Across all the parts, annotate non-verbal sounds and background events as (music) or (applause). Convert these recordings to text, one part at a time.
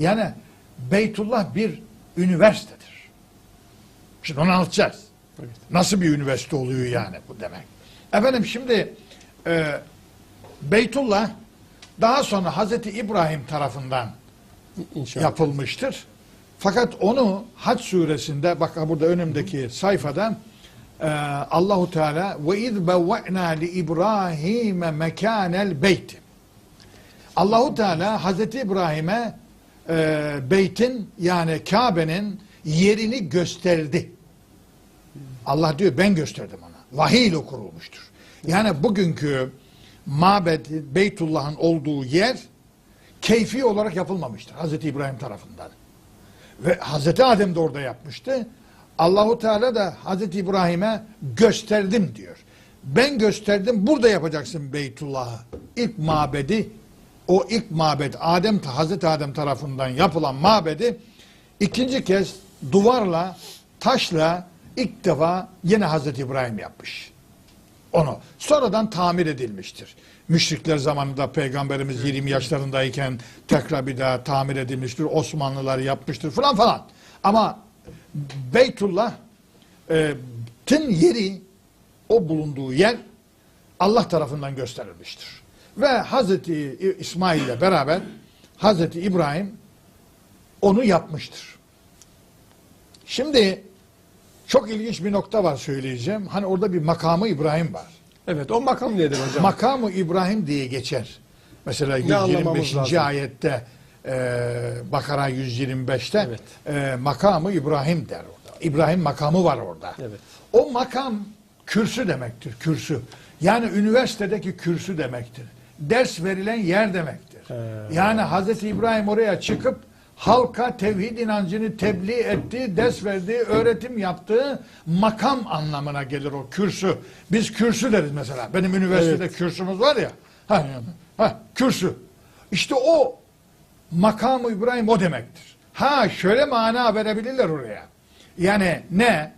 Yani Beytullah bir üniversitedir. Şimdi onu anlatacağız. Evet. Nasıl bir üniversite oluyor yani bu demek. Efendim şimdi e, Beytullah daha sonra Hazreti İbrahim tarafından İnşallah. yapılmıştır. Fakat onu Hac suresinde bak burada önümdeki sayfada e, Allahu Teala ve iz bevve'na li İbrahim'e mekanel beyt. Allahu Teala Hazreti İbrahim'e e, beytin yani Kabe'nin yerini gösterdi. Allah diyor ben gösterdim ona. Vahiy ile kurulmuştur. Yani bugünkü mabed Beytullah'ın olduğu yer keyfi olarak yapılmamıştır Hazreti İbrahim tarafından. Ve Hazreti Adem de orada yapmıştı. Allahu Teala da Hazreti İbrahim'e gösterdim diyor. Ben gösterdim burada yapacaksın Beytullah'ı. İlk mabedi o ilk mabed Adem Hazreti Adem tarafından yapılan mabedi ikinci kez duvarla taşla ilk defa yine Hazreti İbrahim yapmış onu. Sonradan tamir edilmiştir. Müşrikler zamanında Peygamberimiz 20 yaşlarındayken tekrar bir daha tamir edilmiştir. Osmanlılar yapmıştır falan falan. Ama Beytullah e, tüm yeri o bulunduğu yer Allah tarafından gösterilmiştir. Ve Hazreti İsmail ile beraber Hazreti İbrahim onu yapmıştır. Şimdi çok ilginç bir nokta var söyleyeceğim. Hani orada bir makamı İbrahim var. Evet o makam nedir hocam? Makamı İbrahim diye geçer. Mesela Ne anlamamız 125. lazım? ayette e, Bakara 125'te Evet. e, makamı İbrahim der orada. İbrahim makamı var orada. Evet. O makam kürsü demektir. Kürsü. Yani üniversitedeki kürsü demektir. Ders verilen yer demektir. He. Yani Hazreti İbrahim oraya çıkıp halka tevhid inancını tebliğ ettiği, ders verdiği, öğretim yaptığı makam anlamına gelir o kürsü. Biz kürsü deriz mesela. Benim üniversitede Evet. kürsümüz var ya. Ha, ha, kürsü. İşte o makamı İbrahim o demektir. Ha şöyle mana verebilirler oraya. Yani ne?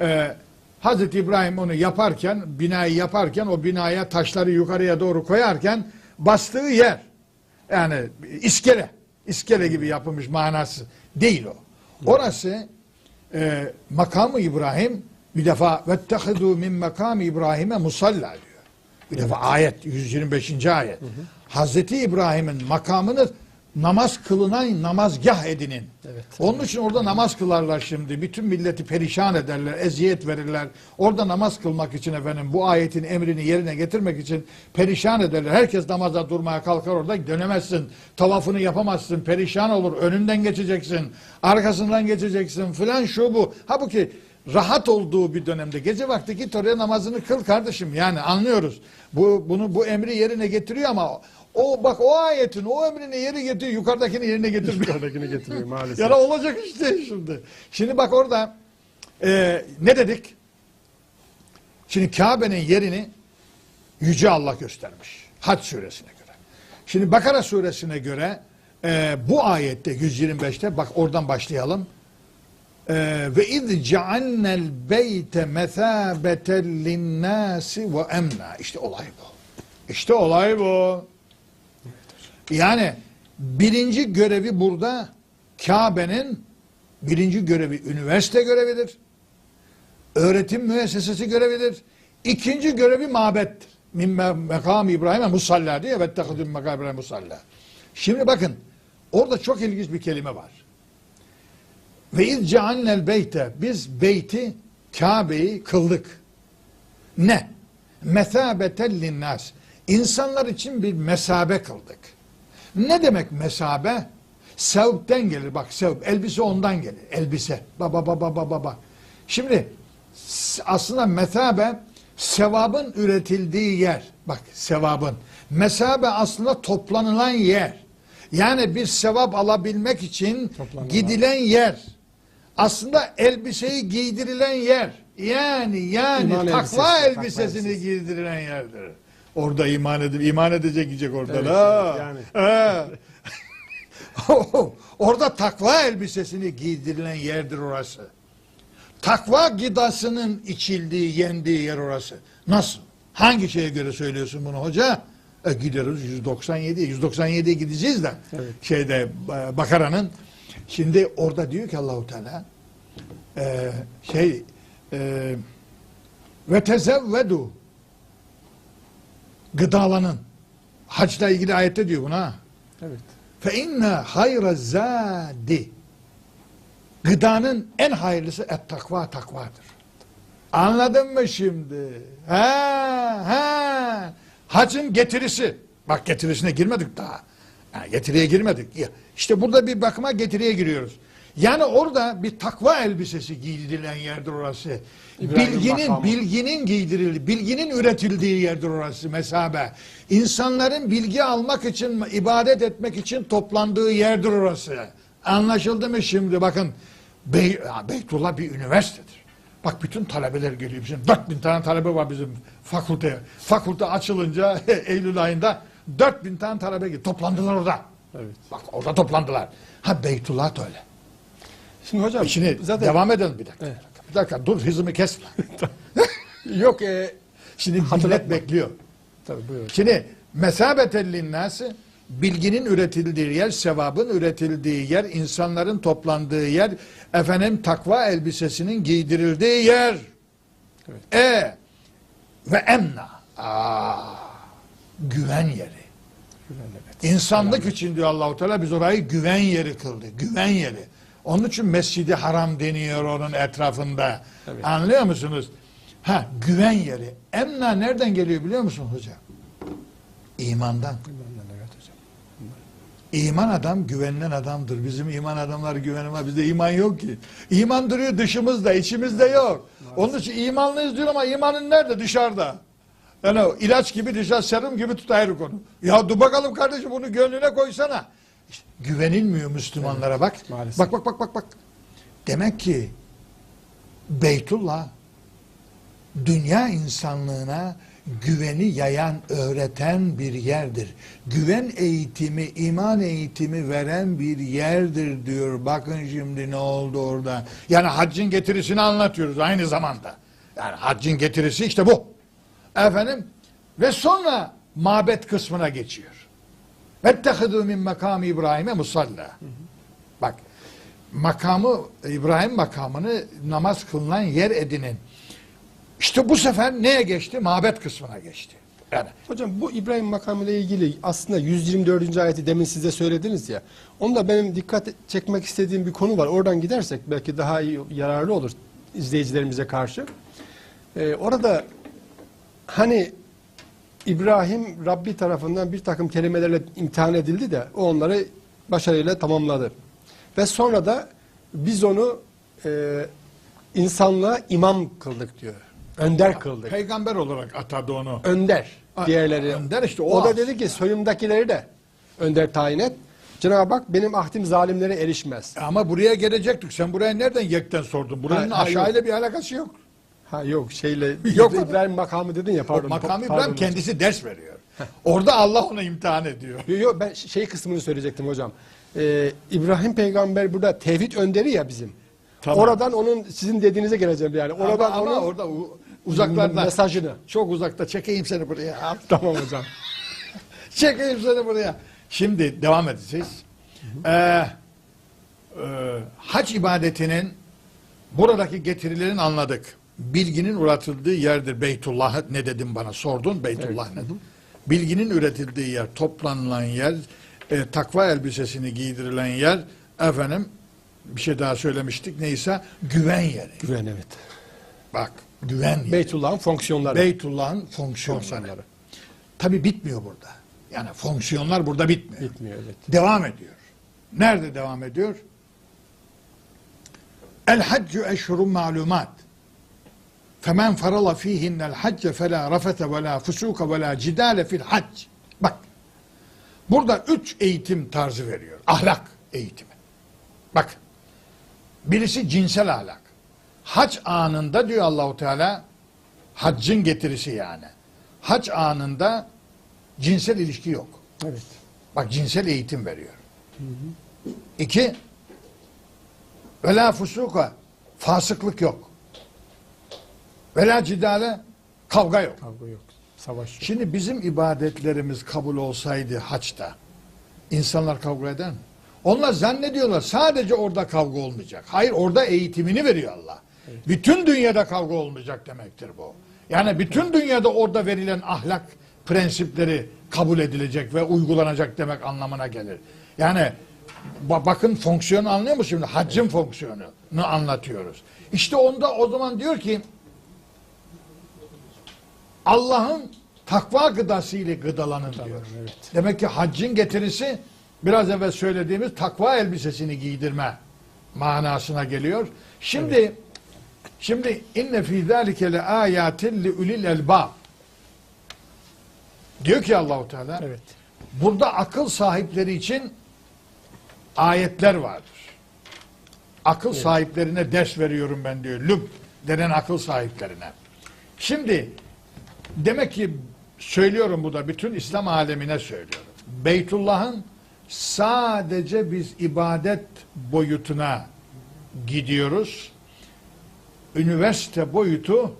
Ee, Hazreti İbrahim onu yaparken, binayı yaparken o binaya taşları yukarıya doğru koyarken bastığı yer. Yani iskele. iskele gibi yapılmış manası değil o. Orası e, makamı İbrahim bir defa vettehidu min makamı İbrahim'e musalla diyor. Bir defa ayet 125. ayet. Hazreti İbrahim'in makamını namaz kılınan namazgah edinin. Evet. Onun için orada namaz kılarlar şimdi. Bütün milleti perişan ederler, eziyet verirler. Orada namaz kılmak için efendim bu ayetin emrini yerine getirmek için perişan ederler. Herkes namaza durmaya kalkar orada dönemezsin. Tavafını yapamazsın, perişan olur. Önünden geçeceksin, arkasından geçeceksin filan şu bu. Halbuki rahat olduğu bir dönemde gece vakti git oraya namazını kıl kardeşim. Yani anlıyoruz. Bu bunu bu emri yerine getiriyor ama o bak o ayetin o emrini yeri getiriyor yukarıdakini yerine getirmiyor. Yukarıdakini getiriyor maalesef. (laughs) Ya da olacak işte şimdi. Şimdi bak orada e, ne dedik? Şimdi Kabe'nin yerini Yüce Allah göstermiş. Hac suresine göre. Şimdi Bakara suresine göre e, bu ayette 125'te bak oradan başlayalım. E, ve iz cealnel beyte mesabeten linnâsi ve emna. İşte olay bu. İşte olay bu. Yani birinci görevi burada Kabe'nin birinci görevi üniversite görevidir. Öğretim müessesesi görevidir. İkinci görevi mabettir. Min me- mekam İbrahim'e musalla diye ve tehudun mekam İbrahim musalla. Şimdi bakın orada çok ilginç bir kelime var. Ve iz cealnel beyte biz beyti Kabe'yi kıldık. Ne? Mesabeten linnas. İnsanlar için bir mesabe kıldık. Ne demek mesabe? Sevpten gelir. Bak sevp. Elbise ondan gelir. Elbise. Baba baba baba baba. Şimdi aslında mesabe sevabın üretildiği yer. Bak sevabın. Mesabe aslında toplanılan yer. Yani bir sevap alabilmek için Toplanılan. gidilen yer. Aslında elbiseyi giydirilen yer. Yani yani İman takva elbisesi, takva elbisesini elbisesi. giydirilen yerdir. Orada iman edip iman edecek gidecek orada. Evet, ha. yani. Ha. (laughs) Orada takva elbisesini giydirilen yerdir orası. Takva gıdasının içildiği, yendiği yer orası. Nasıl? Hangi şeye göre söylüyorsun bunu hoca? E gideriz 197, 197'ye gideceğiz de Evet. şeyde e, Bakara'nın. Şimdi orada diyor ki Allahu Teala e, şey e, ve tezevvedu gıdalanın. Haçla ilgili ayette diyor buna. Evet. Fe inne hayra zadi gıdanın en hayırlısı et takva takvadır. Anladın mı şimdi? Ha ha. Hacın getirisi. Bak getirisine girmedik daha. Ha, getiriye girmedik. İşte burada bir bakıma getiriye giriyoruz. Yani orada bir takva elbisesi giydirilen yerdir orası. İbrahim bilginin makamı. bilginin giydirildiği, bilginin üretildiği yerdir orası mesabe. İnsanların bilgi almak için, ibadet etmek için toplandığı yerdir orası. Anlaşıldı mı şimdi? Bakın Bey, Beytullah bir üniversitedir. Bak bütün talebeler geliyor. Bizim 4000 tane talebe var bizim fakülteye. Fakülte açılınca (laughs) Eylül ayında 4000 tane talebe geliyor. Toplandılar orada. Evet. Bak orada toplandılar. Ha Beytullah da öyle. Şimdi hocam Şimdi zaten devam edelim bir dakika. Evet. Bir dakika dur hızımı kesme. (laughs) yok e, Şimdi millet bekliyor. tabii buyurun. Şimdi mesabetellin nası bilginin üretildiği yer, sevabın üretildiği yer, insanların toplandığı yer, efendim takva elbisesinin giydirildiği yer. Evet. E ve emna. Aa, güven yeri. Evet. İnsanlık için diyor Allahu Teala biz orayı güven yeri kıldı. Güven yeri. Onun için Mescidi Haram deniyor onun etrafında. Evet. Anlıyor musunuz? Ha güven yeri. Emna nereden geliyor biliyor musun hocam? İmandan. Evet hocam. İman adam güvenilen adamdır. Bizim iman adamları güvenime bizde iman yok ki. İman duruyor dışımızda, içimizde yok. Onun için imanlıyız diyor ama imanın nerede? Dışarıda. Yani ilaç gibi dışarı serum gibi tut ayrı konu. Ya dur bakalım kardeşim bunu gönlüne koysana. İşte güvenilmiyor Müslümanlara bak. maalesef. Bak bak bak bak bak. Demek ki Beytullah dünya insanlığına güveni yayan, öğreten bir yerdir. Güven eğitimi, iman eğitimi veren bir yerdir diyor. Bakın şimdi ne oldu orada. Yani haccın getirisini anlatıyoruz aynı zamanda. Yani haccın getirisi işte bu. Efendim ve sonra mabet kısmına geçiyor. Vettehidu min makam İbrahim'e musalla. Bak makamı İbrahim makamını namaz kılınan yer edinin. İşte bu sefer neye geçti? Mabet kısmına geçti. Yani Hocam bu İbrahim makamı ile ilgili aslında 124. ayeti demin size söylediniz ya. Onda benim dikkat çekmek istediğim bir konu var. Oradan gidersek belki daha iyi yararlı olur izleyicilerimize karşı. Ee, orada hani İbrahim Rabbi tarafından bir takım kelimelerle imtihan edildi de o onları başarıyla tamamladı. Ve sonra da biz onu e, insanlığa imam kıldık diyor. Önder kıldık. peygamber olarak atadı onu. Önder. Diğerleri. önder işte, o o da dedi ki soyumdakileri de önder tayin et. Cenab-ı Hak benim ahdim zalimlere erişmez. Ama buraya gelecektik. Sen buraya nereden yekten sordun? Buranın Ha, ha, aşağıyla bir alakası yok. Ha yok şeyle Yok. İbrahim makamı dedin ya pardon. o makam pardon İbrahim hocam. kendisi ders veriyor. Orada Allah onu imtihan ediyor. Yok yok ben şey kısmını söyleyecektim hocam. Ee, İbrahim peygamber burada tevhid önderi ya bizim. Tamam. Oradan onun sizin dediğinize geleceğim yani. Oradan ama, ama onun orada uzaklarda mesajını. çok uzakta çekeyim seni buraya. (laughs) Tamam hocam. (laughs) Çekeyim seni buraya. Şimdi devam edeceğiz. Ee, e, hac ibadetinin buradaki getirilerini anladık. Bilginin üretildiği yerdir. Beytullah ne dedim bana sordun. Beytullah Evet. ne? Bilginin üretildiği yer, toplanılan yer, e, takva elbisesini giydirilen yer, efendim bir şey daha söylemiştik neyse güven yeri. Güven evet. Bak güven yeri. Beytullah'ın fonksiyonları. Beytullah'ın fonksiyonları. Fonksiyonları. Tabi bitmiyor burada. Yani fonksiyonlar burada bitmiyor. Bitmiyor evet. Devam ediyor. Nerede devam ediyor? El haccu eşhurun malumat. Femen farala fihinnel hacce fela rafete ve la fusuka ve la cidale fil hac. Bak. Burada üç eğitim tarzı veriyor. Ahlak eğitimi. Bak. Birisi cinsel ahlak. Hac anında diyor Allahu Teala haccın getirisi yani. Hac anında cinsel ilişki yok. Evet. Bak cinsel eğitim veriyor. İki, ve la fusuka, fasıklık yok. Ve la cidale, kavga yok. Kavga yok. Savaş yok. Şimdi bizim ibadetlerimiz kabul olsaydı haçta insanlar kavga eder mi? Onlar zannediyorlar sadece orada kavga olmayacak. Hayır orada eğitimini veriyor Allah. Bütün dünyada kavga olmayacak demektir bu. Yani bütün dünyada orada verilen ahlak prensipleri kabul edilecek ve uygulanacak demek anlamına gelir. Yani ba- bakın fonksiyonu anlıyor musun şimdi? Haccın fonksiyonunu anlatıyoruz. İşte onda o zaman diyor ki Allah'ın takva gıdası ile gıdalanın diyor. evet. Demek ki haccın getirisi biraz evvel söylediğimiz takva elbisesini giydirme manasına geliyor. Şimdi şimdi inne fî zâlike le âyâtin li ulil elbâb. Diyor ki Allahu Teala Evet. burada akıl sahipleri için ayetler vardır. Akıl sahiplerine ders veriyorum ben diyor. Lüb denen akıl sahiplerine. Şimdi demek ki söylüyorum bu da bütün İslam alemine söylüyorum. Beytullah'ın sadece biz ibadet boyutuna gidiyoruz. Üniversite boyutu,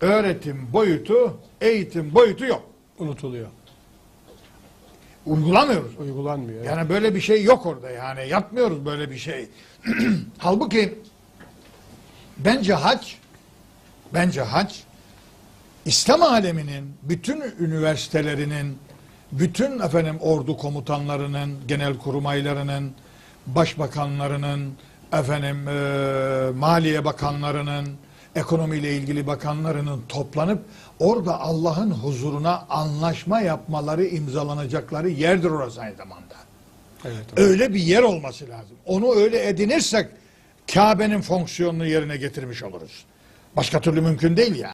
öğretim boyutu, eğitim boyutu yok. Unutuluyor. Uygulamıyoruz. Uygulanmıyor. evet. Yani böyle bir şey yok orada yani yapmıyoruz böyle bir şey. (clears throat) Halbuki bence hac bence hac İslam aleminin bütün üniversitelerinin bütün efendim ordu komutanlarının, genel kurmaylarının, başbakanlarının, efendim eee, maliye bakanlarının, ekonomiyle ilgili bakanlarının toplanıp orada Allah'ın huzuruna anlaşma yapmaları, imzalanacakları yerdir orası aynı zamanda. Evet. Öyle bir yer olması lazım. Onu öyle edinirsek Kabe'nin fonksiyonunu yerine getirmiş oluruz. Başka türlü mümkün değil yani.